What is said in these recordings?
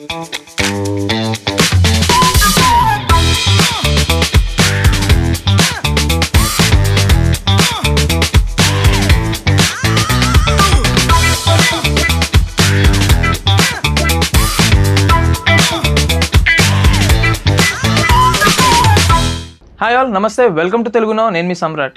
Hi all నమస్తే. Welcome to తెలుగునో నేను మీ సమ్రాట్.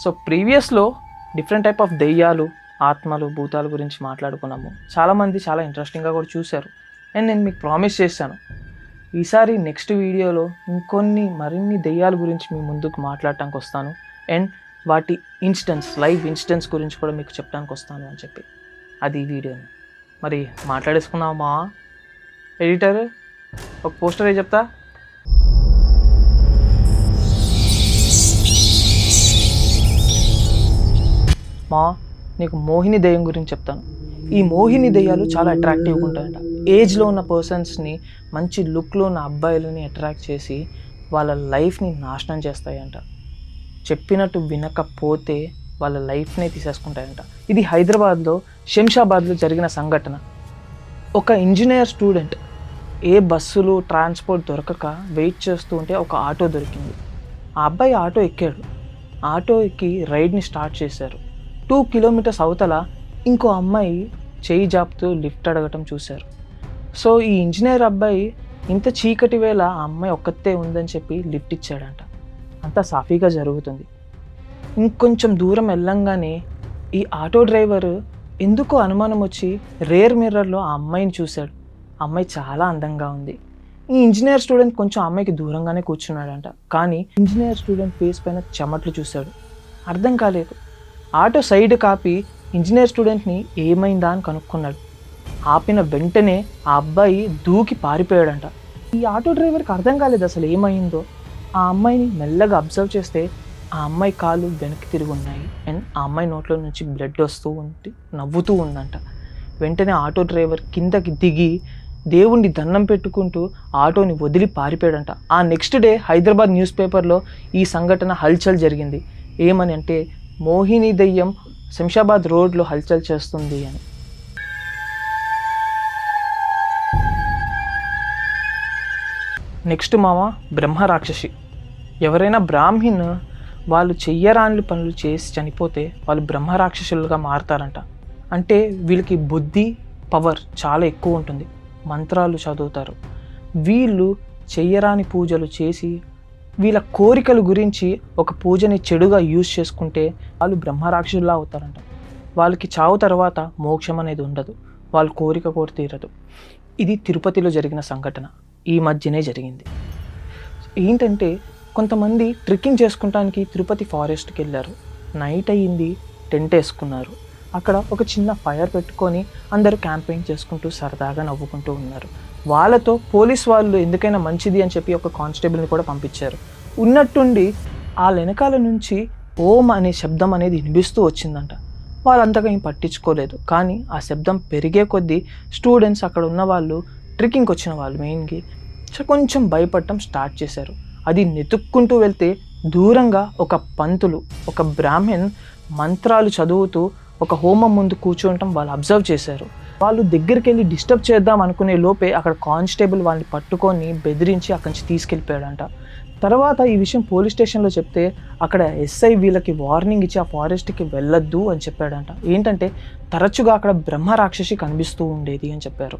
సో ప్రీవియస్లో డిఫరెంట్ టైప్ ఆఫ్ దెయ్యాలు ఆత్మలు భూతాల గురించి మాట్లాడుకున్నాము. చాలామంది చాలా ఇంట్రెస్టింగ్గా కూడా చూశారు. అండ్ నేను మీకు ప్రామిస్ చేశాను. ఈసారి నెక్స్ట్ వీడియోలో ఇంకొన్ని మరిన్ని దెయ్యాల గురించి మీ ముందుకు మాట్లాడటానికి వస్తాను. అండ్ వాటి ఇన్స్టెన్స్ లైవ్ ఇన్స్టెన్స్ గురించి కూడా మీకు చెప్పడానికి వస్తాను అని చెప్పి. అది ఈ వీడియోని. మరి మాట్లాడేసుకున్నామా ఎడిటర్? ఒక పోస్టర్ ఏ చెప్తా? మా నీకు మోహిని దెయ్యం గురించి చెప్తాను. ఈ మోహిని దెయ్యాలు చాలా అట్రాక్టివ్గా ఉంటాయంట. ఏజ్లో ఉన్న పర్సన్స్ని మంచి లుక్లో ఉన్న అబ్బాయిలని అట్రాక్ట్ చేసి వాళ్ళ లైఫ్ని నాశనం చేస్తాయంట. చెప్పినట్టు వినకపోతే వాళ్ళ లైఫ్నే తీసేసుకుంటాయంట. ఇది హైదరాబాద్లో శంషాబాద్లో జరిగిన సంఘటన. ఒక ఇంజనీర్ స్టూడెంట్ ఏ బస్సులు ట్రాన్స్పోర్ట్ దొరకక వెయిట్ చేస్తూ ఉంటే ఒక ఆటో దొరికింది. ఆ అబ్బాయి ఆటో ఎక్కాడు. ఆటో ఎక్కి రైడ్ని స్టార్ట్ చేశారు. టూ కిలోమీటర్స్ అవతల ఇంకో అమ్మాయి చేయి జాపుతూ లిఫ్ట్ అడగటం చూశారు. సో ఈ ఇంజనీర్ అబ్బాయి ఇంత చీకటి వేళ ఆ అమ్మాయి ఒక్కతే ఉందని చెప్పి లిఫ్ట్ ఇచ్చాడంట. అంతా సాఫీగా జరుగుతుంది. ఇంకొంచెం దూరం వెళ్ళంగానే ఈ ఆటో డ్రైవర్ ఎందుకో అనుమానం వచ్చి రేర్ మిర్రర్లో ఆ అమ్మాయిని చూశాడు. అమ్మాయి చాలా అందంగా ఉంది. ఈ ఇంజనీర్ స్టూడెంట్ కొంచెం అమ్మాయికి దూరంగానే కూర్చున్నాడంట. కానీ ఇంజనీర్ స్టూడెంట్ ఫేస్ పైన చెమట్లు చూశాడు. అర్థం కాలేదు. ఆటో సైడ్ కాపి ఇంజనీర్ స్టూడెంట్ని ఏమైందా అని కనుక్కున్నాడు. ఆపిన వెంటనే ఆ అబ్బాయి దూకి పారిపోయాడంట. ఈ ఆటో డ్రైవర్కి అర్థం కాలేదు అసలు ఏమైందో. ఆ అమ్మాయిని మెల్లగా అబ్జర్వ్ చేస్తే ఆ అమ్మాయి కాళ్ళు వెనక్కి తిరిగి ఉన్నాయి. అండ్ ఆ అమ్మాయి నోట్లో నుంచి బ్లడ్ వస్తూ ఉంది నవ్వుతూ ఉందంట. వెంటనే ఆటో డ్రైవర్ కిందకి దిగి దేవుణ్ణి దండం పెట్టుకుంటూ ఆటోని వదిలి పారిపోయాడంట. ఆ నెక్స్ట్ డే హైదరాబాద్ న్యూస్ పేపర్లో ఈ సంఘటన హల్చల్ జరిగింది. ఏమని అంటే మోహిని దెయ్యం శంషాబాద్ రోడ్లో హల్చల్ చేస్తుంది అని. నెక్స్ట్ మామ బ్రహ్మ రాక్షసి ఎవరైనా బ్రాహ్మిన్ వాళ్ళు చెయ్యరాని పనులు చేసి చనిపోతే వాళ్ళు బ్రహ్మ రాక్షసులుగా మారుతారంట. అంటే వీళ్ళకి బుద్ధి పవర్ చాలా ఎక్కువ ఉంటుంది. మంత్రాలు చదువుతారు. వీళ్ళు చెయ్యరాని పూజలు చేసి వీళ్ళ కోరికల గురించి ఒక పూజని చెడుగా యూజ్ చేసుకుంటే వాళ్ళు బ్రహ్మరాక్షసులా అవుతారంట. వాళ్ళకి చావు తర్వాత మోక్షం అనేది ఉండదు. వాళ్ళ కోరిక కూడా తీరదు. ఇది తిరుపతిలో జరిగిన సంఘటన. ఈ మధ్యనే జరిగింది. ఏంటంటే కొంతమంది ట్రెక్కింగ్ చేసుకుంటానికి తిరుపతి ఫారెస్ట్కి వెళ్ళారు. నైట్ అయ్యింది టెంట్ వేసుకున్నారు. అక్కడ ఒక చిన్న ఫైర్ పెట్టుకొని అందరూ క్యాంపెయిన్ చేసుకుంటూ సరదాగా నవ్వుకుంటూ ఉన్నారు. వాళ్ళతో పోలీస్ వాళ్ళు ఎందుకైనా మంచిది అని చెప్పి ఒక కానిస్టేబుల్ని కూడా పంపించారు. ఉన్నట్టుండి ఆ వెనకాల నుంచి ఓం అనే శబ్దం అనేది వినిపిస్తూ వచ్చిందంట. వాళ్ళంతగా ఏం పట్టించుకోలేదు. కానీ ఆ శబ్దం పెరిగే కొద్దీ స్టూడెంట్స్ అక్కడ ఉన్న వాళ్ళు ట్రెక్కింగ్కి వచ్చిన వాళ్ళు మెయిన్కి. సో కొంచెం భయపడటం స్టార్ట్ చేశారు. అది నెతుక్కుంటూ వెళ్తే దూరంగా ఒక పంతులు ఒక బ్రాహ్మణ్ మంత్రాలు చదువుతూ ఒక హోమం ముందు కూర్చోవటం వాళ్ళు అబ్జర్వ్ చేశారు. వాళ్ళు దగ్గరికి వెళ్ళి డిస్టర్బ్ చేద్దాం అనుకునే లోపే అక్కడ కానిస్టేబుల్ వాళ్ళని పట్టుకొని బెదిరించి అక్కడి నుంచి తీసుకెళ్ళిపోయాడంట. తర్వాత ఈ విషయం పోలీస్ స్టేషన్లో చెప్తే అక్కడ ఎస్ఐ వీళ్ళకి వార్నింగ్ ఇచ్చి ఆ ఫారెస్ట్కి వెళ్ళొద్దు అని చెప్పాడంట. ఏంటంటే తరచుగా అక్కడ బ్రహ్మ రాక్షసి కనిపిస్తూ ఉండేది అని చెప్పారు.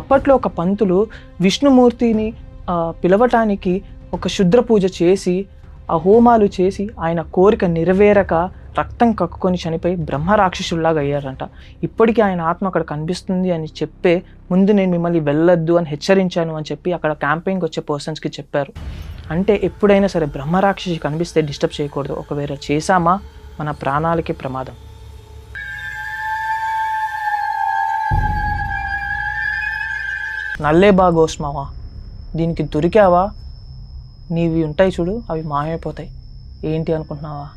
అప్పట్లో ఒక పంతులు విష్ణుమూర్తిని పిలవటానికి ఒక శుద్ర పూజ చేసి ఆ హోమాలు చేసి ఆయన కోరిక నెరవేరక రక్తం కక్కుకొని చనిపోయి బ్రహ్మ రాక్షసుల్లాగా అయ్యారంట. ఇప్పటికీ ఆయన ఆత్మ అక్కడ కనిపిస్తుంది అని చెప్పే ముందు నేను మిమ్మల్ని వెళ్ళొద్దు అని హెచ్చరించాను అని చెప్పి అక్కడ క్యాంపెయిన్కి వచ్చే పర్సన్స్కి చెప్పారు. అంటే ఎప్పుడైనా సరే బ్రహ్మ రాక్షసి కనిపిస్తే డిస్టర్బ్ చేయకూడదు. ఒకవేళ చేశామా? మన ప్రాణాలకి ప్రమాదం. నల్లే బాగోస్మావా దీనికి దొరికావా? నీవి ఉంటాయి చూడు అవి మాయమైపోతాయి. ఏంటి అనుకుంటున్నావా?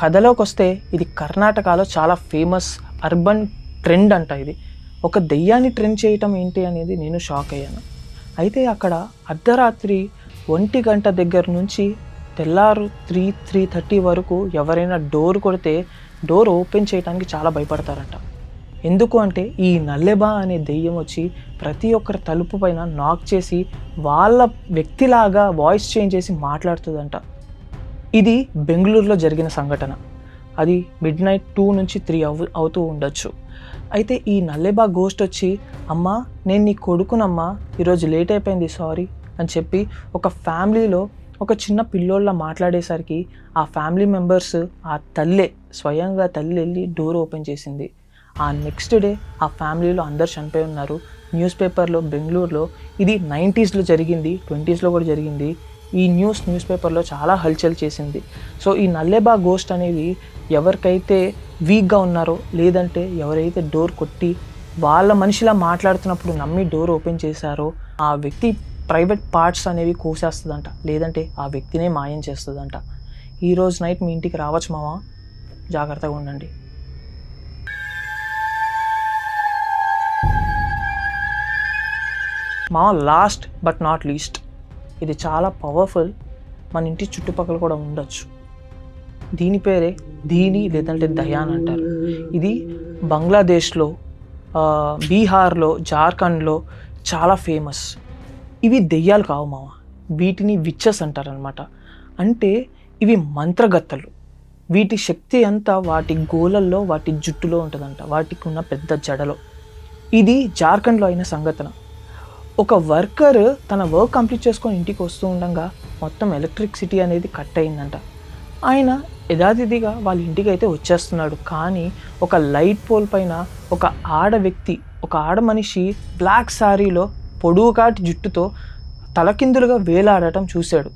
కథలోకి వస్తే ఇది కర్ణాటకలో చాలా ఫేమస్ అర్బన్ ట్రెండ్ అంట ఇది. ఒక దెయ్యాన్ని ట్రెండ్ చేయటం ఏంటి అనేది నేను షాక్ అయ్యాను. అయితే అక్కడ అర్ధరాత్రి ఒంటి గంట దగ్గర నుంచి తెల్లారు త్రీ త్రీ థర్టీ వరకు ఎవరైనా డోర్ కొడితే డోర్ ఓపెన్ చేయడానికి చాలా భయపడతారంట. ఎందుకు అంటే ఈ నల్లెబా అనే దెయ్యం వచ్చి ప్రతి ఒక్కరి తలుపు పైన నాక్ చేసి వాళ్ళ వ్యక్తిలాగా వాయిస్ చేంజ్ చేసి మాట్లాడుతుందంట. ఇది బెంగళూరులో జరిగిన సంఘటన. అది మిడ్ నైట్ టూ నుంచి త్రీ అవు అవుతూ ఉండొచ్చు. అయితే ఈ నల్లేబా గోస్ట్ వచ్చి అమ్మా నేను నీ కొడుకునమ్మా ఈరోజు లేట్ అయిపోయింది సారీ అని చెప్పి ఒక ఫ్యామిలీలో ఒక చిన్న పిల్లోళ్ళ మాట్లాడేసరికి ఆ ఫ్యామిలీ మెంబర్స్ ఆ తల్లే స్వయంగా తల్లి వెళ్ళి డోర్ ఓపెన్ చేసింది. ఆ నెక్స్ట్ డే ఆ ఫ్యామిలీలో అందరు చనిపోయి ఉన్నారు. న్యూస్ పేపర్లో బెంగళూరులో ఇది నైంటీస్లో జరిగింది ట్వంటీస్లో కూడా జరిగింది. ఈ న్యూస్ న్యూస్ పేపర్లో చాలా హల్చల్ చేసింది. సో ఈ నల్లేబా గోస్ట్ అనేది ఎవరికైతే వీక్గా ఉన్నారో లేదంటే ఎవరైతే డోర్ కొట్టి వాళ్ళ మనిషిలా మాట్లాడుతున్నప్పుడు నమ్మి డోర్ ఓపెన్ చేశారో ఆ వ్యక్తి ప్రైవేట్ పార్ట్స్ అనేవి కోసేస్తుందంట. లేదంటే ఆ వ్యక్తినే మాయం చేస్తుందంట. ఈరోజు నైట్ మీ ఇంటికి రావచ్చు మావా? జాగ్రత్తగా ఉండండి. మా లాస్ట్ బట్ నాట్ లీస్ట్ ఇది చాలా పవర్ఫుల్ మన ఇంటి చుట్టుపక్కల కూడా ఉండొచ్చు. దీని పేరే దీని లేదంటే దయాన్ అంటారు. ఇది బంగ్లాదేశ్లో బీహార్లో జార్ఖండ్లో చాలా ఫేమస్ ఇవి దెయ్యాలు కావు మామ వీటిని విచ్చస్ అంటారనమాట అంటే ఇవి మంత్రగత్తలు. వీటి శక్తి అంతా వాటి గోలల్లో వాటి జుట్టులో ఉంటుందంట. వాటికి ఉన్న పెద్ద జడలో. ఇది జార్ఖండ్లో అయిన సంఘటన. ఒక వర్కర్ తన వర్క్ కంప్లీట్ చేసుకొని ఇంటికి వస్తూ ఉండగా మొత్తం ఎలక్ట్రిసిటీ అనేది కట్ అయిందంట. ఆయన యథాతిథిగా వాళ్ళ ఇంటికి అయితే వచ్చేస్తున్నాడు. కానీ ఒక లైట్ పోల్ పైన ఒక ఆడ వ్యక్తి ఒక ఆడ మనిషి బ్లాక్ శారీలో పొడుగుకాటి జుట్టుతో తలకిందులుగా వేలాడటం చూశాడు.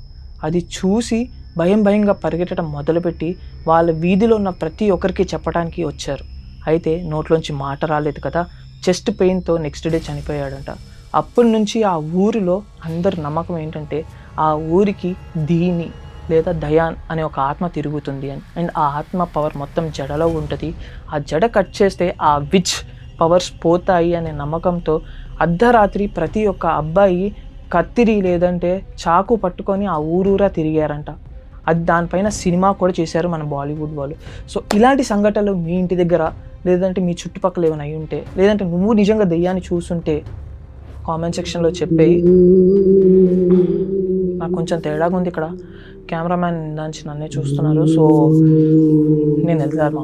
అది చూసి భయం భయంగా పరిగెట్టడం మొదలుపెట్టి వాళ్ళ వీధిలో ఉన్న ప్రతి ఒక్కరికి చెప్పడానికి వచ్చారు. అయితే నోట్లోంచి మాట రాలేదు కదా. చెస్ట్ పెయిన్తో నెక్స్ట్ డే చనిపోయాడంట. అప్పటి నుంచి ఆ ఊరిలో అందరి నమ్మకం ఏంటంటే ఆ ఊరికి దీని లేదా దయాన్ అనే ఒక ఆత్మ తిరుగుతుంది. అని అండ్ ఆ ఆత్మ పవర్ మొత్తం జడలో ఉంటుంది. ఆ జడ కట్ చేస్తే ఆ విచ్ పవర్స్ పోతాయి అనే నమ్మకంతో అర్ధరాత్రి ప్రతి ఒక్క అబ్బాయి కత్తిరి లేదంటే చాకు పట్టుకొని ఆ ఊరూరా తిరిగారంట. అది దానిపైన సినిమా కూడా చేశారు మన బాలీవుడ్ వాళ్ళు. సో ఇలాంటి సంఘటనలు మీ ఇంటి దగ్గర లేదంటే మీ చుట్టుపక్కల ఏమైనా అయి ఉంటే లేదంటే నువ్వు నిజంగా దెయ్యాన్ని చూస్తుంటే కామెంట్ సెక్షన్లో చెప్పేయి. నాకు కొంచెం తేడాగా ఉంది ఇక్కడ. కెమెరామ్యాన్ దాంచి నన్నే చూస్తున్నారు. సో నేను వెళ్తాను